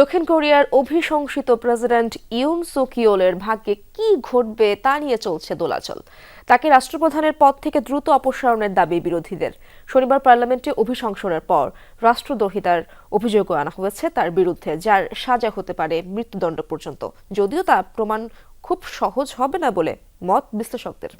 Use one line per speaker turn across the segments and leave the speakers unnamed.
দক্ষিণ কোরিয়ার অভিশংসিত president Yoon সুকিওলের ভাগ্যে কি ঘটবে তা নিয়ে চলছে দোলাচল। তাকে রাষ্ট্রপ্রধানের পদ থেকে দ্রুত অপসারণের দাবি বিরোধীদের। শনিবার পার্লামেন্টে অভিশংসনের পর রাষ্ট্রদ্রোহিতার অভিযোগও আনা হয়েছে তার বিরুদ্ধে, যার সাজা হতে পারে মৃত্যুদণ্ড পর্যন্ত। যদিও তা প্রমাণ খুব সহজ হবে না বলে মত বিশ্লেষকদের।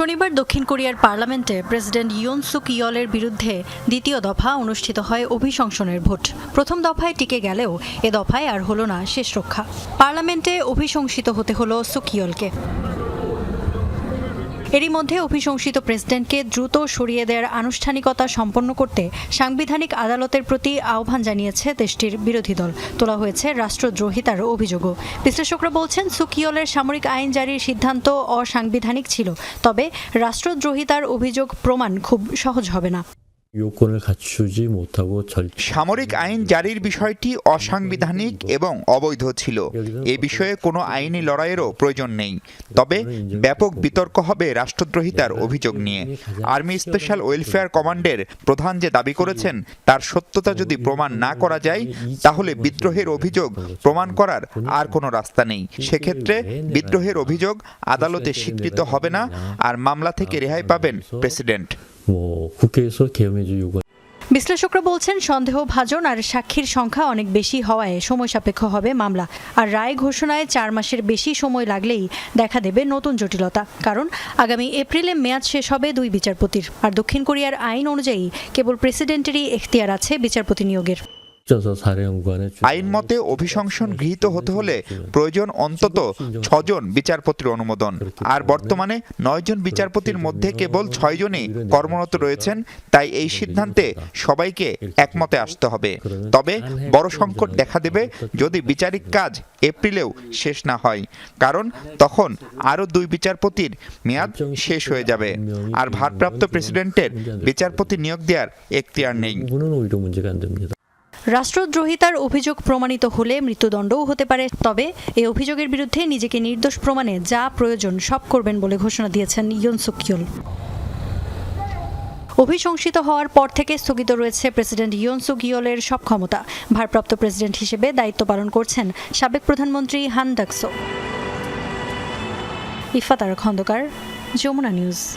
শনিবার দক্ষিণ কোরিয়ার পার্লামেন্টে প্রেসিডেন্ট ইয়ন সুক ইয়লের বিরুদ্ধে দ্বিতীয় দফা অনুষ্ঠিত হয় অভিশংসনের ভোট। প্রথম দফায় টিকে গেলেও এ দফায় আর হলো না শেষ রক্ষা পার্লামেন্টে অভিশংসিত হতে হলো সুকিয়লকে এরই মধ্যে অভিশংসিত প্রেসিডেন্টকে দ্রুত সরিয়ে দেওয়ার আনুষ্ঠানিকতা সম্পন্ন করতে সাংবিধানিক আদালতের প্রতি আহ্বান জানিয়েছে দেশটির বিরোধী দল। তোলা হয়েছে রাষ্ট্রদ্রোহিতার অভিযোগও। বিশ্লেষকরা বলছেন, সুকিয়লের সামরিক আইন জারির সিদ্ধান্ত অসাংবিধানিক ছিল, তবে রাষ্ট্রদ্রোহিতার অভিযোগ প্রমাণ খুব সহজ হবে না।
সামরিক আইন জারির বিষয়টি অসাংবিধানিক এবং অবৈধ ছিল। এ বিষয়ে কোনো আইনি লড়াইয়েরও প্রয়োজন নেই। তবে ব্যাপক বিতর্ক হবে রাষ্ট্রদ্রোহিতার অভিযোগ নিয়ে। আর্মি স্পেশাল ওয়েলফেয়ার কমান্ডের প্রধান যে দাবি করেছেন তার সত্যতা যদি প্রমাণ না করা যায় তাহলে বিদ্রোহের অভিযোগ প্রমাণ করার আর কোনো রাস্তা নেই। সেক্ষেত্রে বিদ্রোহের অভিযোগ আদালতে স্বীকৃত হবে না আর মামলা থেকে রেহাই পাবেন প্রেসিডেন্ট।
뭐 국회에서 계엄해주 요구
বিশ্লেষকরা বলছেন সন্দেহভাজন আর সাক্ষীর সংখ্যা অনেক বেশি হওয়ায় সময় সাপেক্ষ হবে মামলা আর রায় ঘোষণায় চার মাসের বেশি সময় লাগলেই দেখা দেবে নতুন জটিলতা কারণ আগামী এপ্রিলে মেয়াদ শেষ হবে দুই বিচারপতির আর দক্ষিণ কোরিয়ার আইন অনুযায়ী কেবল প্রেসিডেন্টেরই এখতিয়ার আছে বিচারপতি নিয়োগের
আইনমতে অভিশংসন গৃহীত হতে হলে প্রয়োজন অন্তত ছজন বিচারপতির অনুমোদন। আর বর্তমানে নয়জন বিচারপতির মধ্যে কেবল ছয়জনই কর্মরত রয়েছেন, তাই এই সিদ্ধান্তে সবাইকে একমতে আসতে হবে। তবে বড় সংকট দেখা দেবে যদি বিচারিক কাজ এপ্রিলেও শেষ না হয়, কারণ তখন আরও দুই বিচারপতির মেয়াদ শেষ হয়ে যাবে। আর ভারপ্রাপ্ত প্রেসিডেন্টের বিচারপতি নিয়োগ দেওয়ার এখতিয়ার নেই।
রাষ্ট্রদ্রোহিতার অভিযোগ প্রমাণিত হলে মৃত্যুদণ্ডও হতে পারে। তবে এই অভিযোগের বিরুদ্ধে নিজেকে নির্দোষ প্রমাণে যা প্রয়োজন সব করবেন বলে ঘোষণা দিয়েছেন ইয়ন সুকিয়ল অভিশংসিত হওয়ার পর থেকে স্থগিত রয়েছে প্রেসিডেন্ট ইয়নসু গিয়লের সব ক্ষমতা। ভারপ্রাপ্ত প্রেসিডেন্ট হিসেবে দায়িত্ব পালন করছেন সাবেক প্রধানমন্ত্রী Han Duck-soo. Iftar Khondokar, Jamuna news.